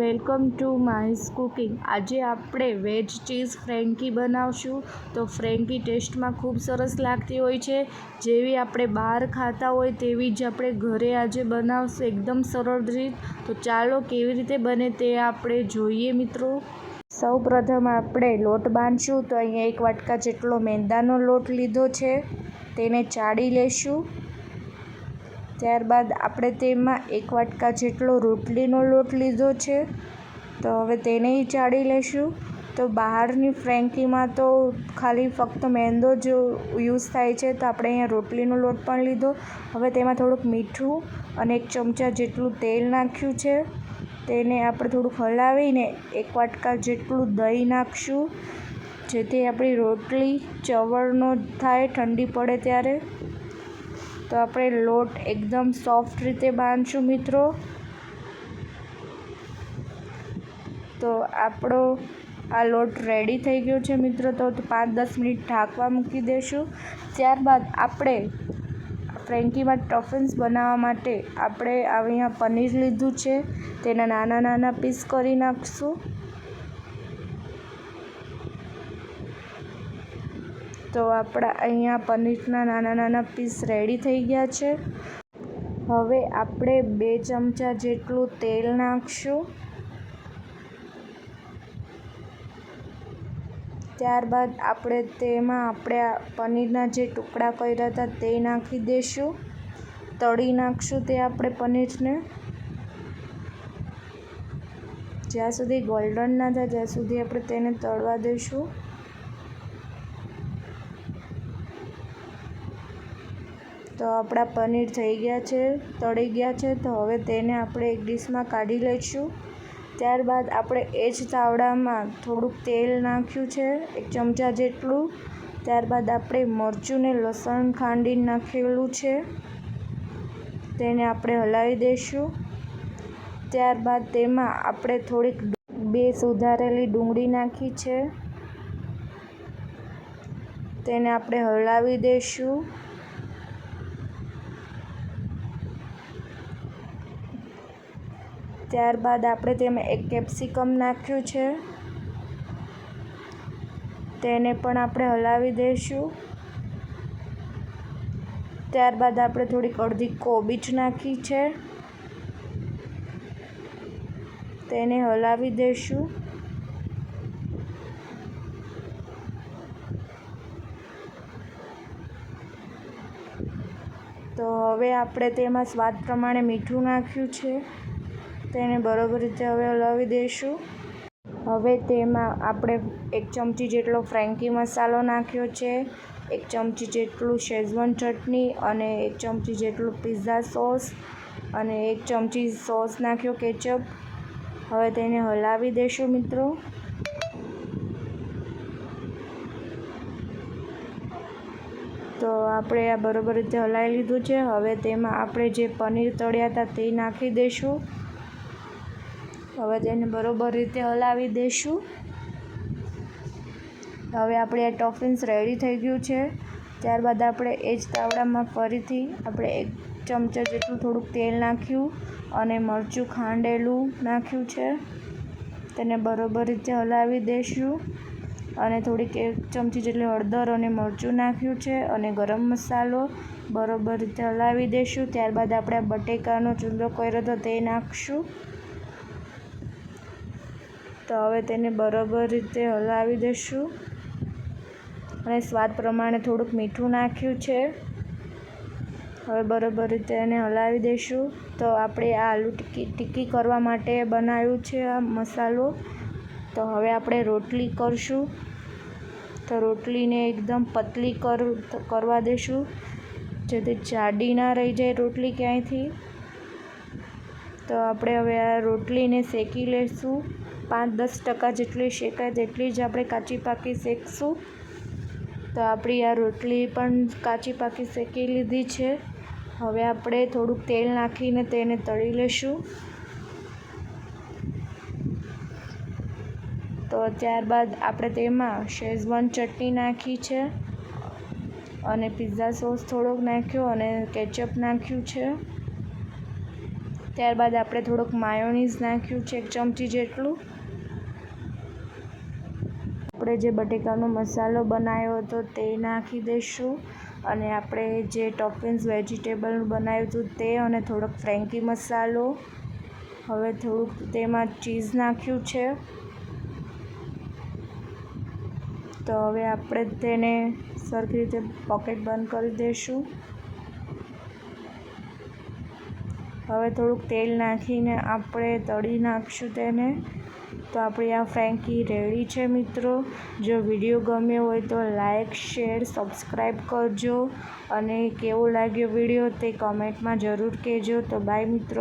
Welcome to માહિસ cooking. આજે આપણે veg cheese frankie બનાવશું. તો ફ્રેન્કી ટેસ્ટમાં ખૂબ સરસ લાગતી હોય છે. જેવી આપણે બહાર ખાતા હોય તેવી જ આપણે ઘરે આજે બનાવશું. એકદમ સરળ રીત. તો ચાલો કેવી રીતે બને તે આપણે જોઈએ મિત્રો. સૌ પ્રથમ આપણે લોટ બાંધશું. તો અહીંયા એક વાટકા જેટલો મેંદાનો લોટ લીધો છે. તેને ચાળી લેશું. ત્યારબાદ આપણે તેમાં એક વાટકા જેટલો રોટલીનો લોટ લીધો છે, તો હવે તેને ચાળી લઈશું તો બહારની ફ્રેન્કીમાં તો ખાલી ફક્ત મેંદો જ યુઝ થાય છે, તો આપણે અહીંયા રોટલીનો લોટ પણ લીધો. હવે તેમાં થોડુંક મીઠું અને એક ચમચા જેટલું તેલ નાખ્યું છે. તેને આપણે થોડુંક હલાવીને એક વાટકા જેટલું દહીં નાખશું, જેથી આપણી રોટલી ચવળનો થાય, ઠંડી પડે ત્યારે. તો આપણે લોટ એકદમ સોફ્ટ રીતે બાંધશું મિત્રો. તો આપણો આ લોટ રેડી થઈ ગયો છે મિત્રો. તો પાંચ દસ મિનિટ ઢાંકવા મૂકી દઈશું ત્યારબાદ આપણે ફ્રેન્કીમાં ટફિન્સ બનાવવા માટે આપણે અહીંયા પનીર લીધું છે. તેના નાના નાના પીસ કરી નાખીશું. તો આપણા અહીંયા પનીરના નાના નાના પીસ રેડી થઈ ગયા છે. હવે આપણે બે ચમચા જેટલું તેલ નાખશું. ત્યારબાદ આપણે તેમાં આપણે પનીરના જે ટુકડા કર્યા હતા તે નાખી દઈશું તળી નાખશું તે આપણે પનીરને. જ્યાં સુધી ગોલ્ડન ના થાય ત્યાં સુધી આપણે તેને તળવા દઈશું તો આપણા પનીર થઈ ગયા છે, તળી ગયા છે, તો હવે તેને આપણે એક ડીશમાં કાઢી લઈશું. ત્યારબાદ આપણે એ જ તાવડામાં થોડુંક તેલ નાખ્યું છે, એક ચમચા જેટલું. ત્યારબાદ આપણે મરચું ને લસણ ખાંડી નાખેલું છે. તેને આપણે હલાવી દઈશું. ત્યારબાદ તેમાં આપણે થોડીક બે સુધારેલી ડુંગળી નાખી છે. તેને આપણે હલાવી દઈશું. ત્યારબાદ આપણે તેમાં એક કેપ્સિકમ નાખ્યું છે. તેને પણ આપણે હલાવી દઈશું. ત્યારબાદ આપણે થોડીક અડધી કોબીજ નાખી છે. તેને હલાવી દઈશું. તો હવે આપણે તેમાં સ્વાદ પ્રમાણે મીઠું નાખ્યું છે. તેને બરોબર રીતે હવે હલાવી દઈશું. હવે તેમાં આપણે એક ચમચી જેટલો ફ્રેન્કી મસાલો નાખ્યો છે, એક ચમચી જેટલું શેઝવન ચટણી અને એક ચમચી જેટલું પિઝા સોસ અને એક ચમચી સોસ નાખ્યો કેચઅપ હવે તેને હલાવી દઈશું મિત્રો. તો આપણે આ બરોબર રીતે હલાવી લીધું છે. હવે તેમાં આપણે જે પનીર તળ્યા હતા તે નાખી દઈશું. હવે તેને બરોબર રીતે હલાવી દઈશું હવે આપણે આ ટોફિન્સ રેડી થઈ ગયું છે. ત્યારબાદ આપણે એ જ તાવડામાં ફરીથી આપણે એક ચમચા જેટલું થોડુંક તેલ નાખ્યું અને મરચું ખાંડેલું નાખ્યું છે. તેને બરોબર રીતે હલાવી દઈશું અને થોડીક એક ચમચી જેટલી હળદર અને મરચું નાખ્યું છે અને ગરમ મસાલો બરોબર રીતે હલાવી દઈશું ત્યારબાદ આપણે બટેકાનો ચૂંદો કર્યો હતો તે નાખીશું. તો હવે તેને બરાબર રીતે હલાવી દઈશું. અને સ્વાદ પ્રમાણે થોડુંક મીઠું નાખ્યું છે. હવે બરાબર રીતે એને હલાવી દઈશું. તો આપણે આ આલુ ટિક્કી ટિક્કી કરવા માટે બનાવ્યું છે આ મસાલો. તો હવે આપણે રોટલી કરશું. તો રોટલીને એકદમ પતલી કર, કરવા દઈશું. જેથી જાડી ના રહી જાય રોટલી ક્યાંયથી. તો આપણે હવે આ રોટલીને શેકી લઈશું પાંચ દસ ટકા જેટલી શેકાય તેટલી જ આપણે કાચી પાકી શેકશું. તો આપણી આ રોટલી પણ કાચી પાકી શેકી લીધી છે. હવે આપણે થોડુંક તેલ નાખીને તેને તળી લઈશું તો ત્યારબાદ આપણે તેમાં શેઝવાન ચટણી નાખી છે અને પિઝા સોસ થોડોક નાખ્યો અને કેચઅપ નાખ્યું છે. ત્યારબાદ આપણે થોડુંક માયોનીઝ નાખ્યું છે એક ચમચી જેટલું. આપણે જે બટેકાનો મસાલો બનાવ્યો હતો તે નાખી દઈશું અને આપણે જે ટોપિંગ્સ વેજીટેબલ બનાવ્યું હતું તે અને થોડોક ફ્રેન્કી મસાલો. હવે થોડુંક તેમાં ચીઝ નાખ્યું છે. તો હવે આપણે તેને સરખી રીતે પોકેટ બંધ કરી દઈશું. હવે થોડુંક તેલ નાખીને આપણે તળી નાખીશું તેને. તો આપણી આ ફ્રેન્કી રેડી છે મિત્રો. જો વીડિયો ગમ્યો હોય તો લાઇક શેર સબસ્ક્રાઈબ કરજો. અને કેવો લાગ્યો વીડિયો તે કમેન્ટમાં જરૂર કહેજો. તો બાય મિત્રો.